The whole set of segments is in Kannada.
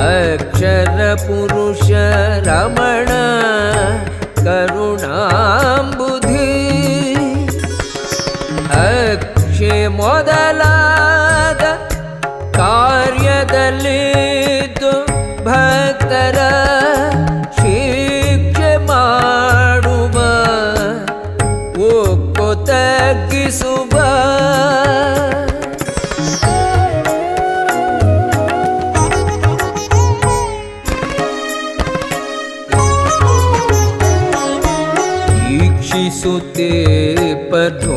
अक्षर अक्षरपुरुष रमण करुणाम्बुधि। अक्षे मोद ಈಕ್ಷಿಸುತ್ತೇ ಪನು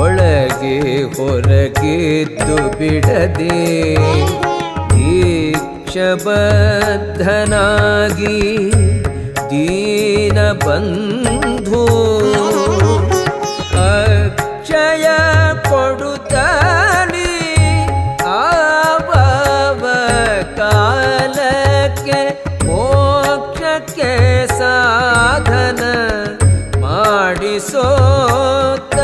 ಒಳಗೆ ಹೊರಗೆದ್ದು ಬಿಡದೆ. ದೀಕ್ಷಬದ್ಧನಾಗಿ ದೀನ ಮಾಡಿಸೋತ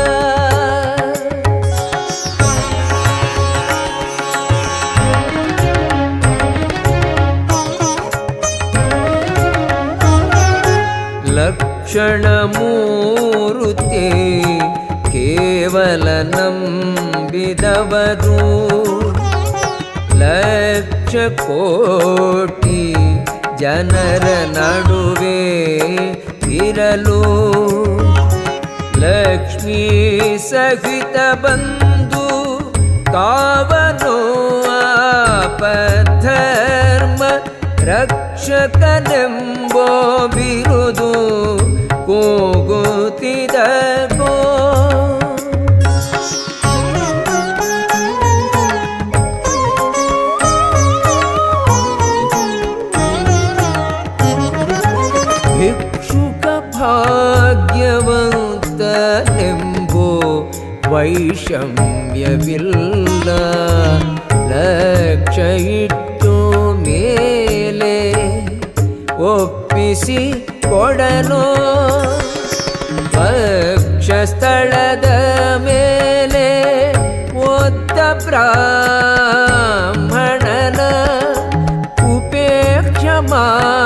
ಲಕ್ಷಣಮೂರುತೆ ಕೇವಲ ನಂಬಿದವರು ಲಕ್ಷ ಕೋಟಿ ಜನರ ನಡುವೆ ಇರಲು लक्ष्मी कावनो आपद्धर्म रक्षकदम्बो विरुदो को गोतिरभो भिक्षु ವೈಷಮ್ಯವಿಲ್ಲ ಲಕ್ಷ ಇಟ್ಟು ಮೇಲೆ ಒಪ್ಪಿಸಿ ಕೊಡನೋ ಸ್ಥಳದ ಮೇಲೆ ಒದ್ದ ಬ್ರಾಹ್ಮಣನ ಉಪೇಕ್ಷ ಮಾಡದಲೇ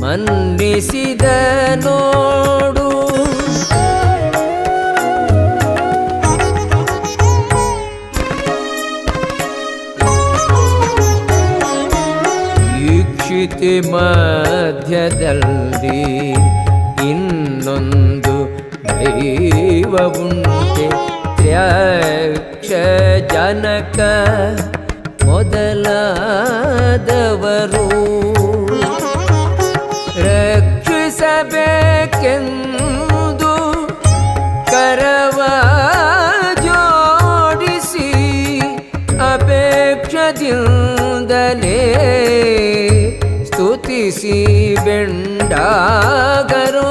ಮನ್ನಿಸಿದ ಈಕ್ಷಿತಿ ಮಧ್ಯದಲ್ಲಿ ಇನ್ನೊಂದು ದೈವವುಂಟೆ ತ್ರ್ಯಕ್ಷ ಜನಕ ಬೆಂಡಾಗರೋ?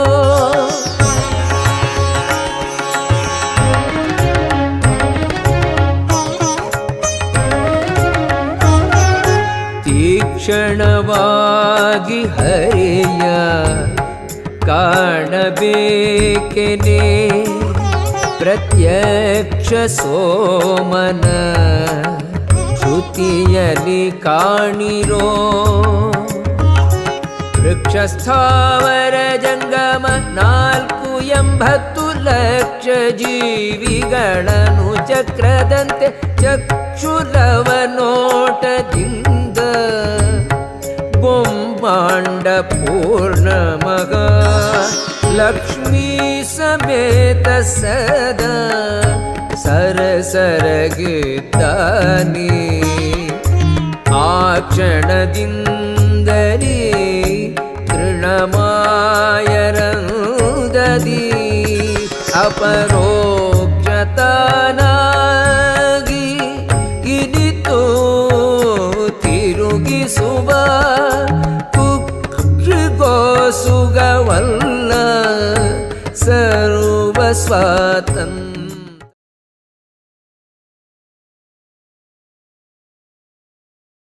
ತೀಕ್ಷಣವಾಗಿ ಹರಿಯ ಕಾಣಬೇಕೆನೆ ಪ್ರತ್ಯಕ್ಷ ಸೋಮನ ಶ್ರುತಿಯಲ್ಲಿ ಕಾಣಿರೋ ವೃಕ್ಷಸ್ಥಾವರ ಜಂಗಮ ನಾಲ್ಕು ಎಂಬತ್ತು ಲಕ್ಷ ಜೀವಿಗಳನ್ನು ಚಕ್ರದಂತೆ ಚಕ್ಷುರವ ನೋಟದಿಂದ ಬೊಂಬಾಂಡ ಪೂರ್ಣ ಮಗ. ಲಕ್ಷ್ಮೀ ಸಮೇತ ಸದಾ ಸರಸರಗಿದ್ದಾನೆ. ಆ ಕ್ಷಣದಿಂದಲೇ ತೃಣಮಾಯರಂದದಿ ಅಪರೋಕ್ಷತನಾಗಿ ಇನಿತು ತಿರುಗಿಸುವ ಕುಕ್ಷಿಗೋಸುಗವಲ್ಲ ಸರ್ವ ಸ್ವಾತಂತ್ರ್ಯ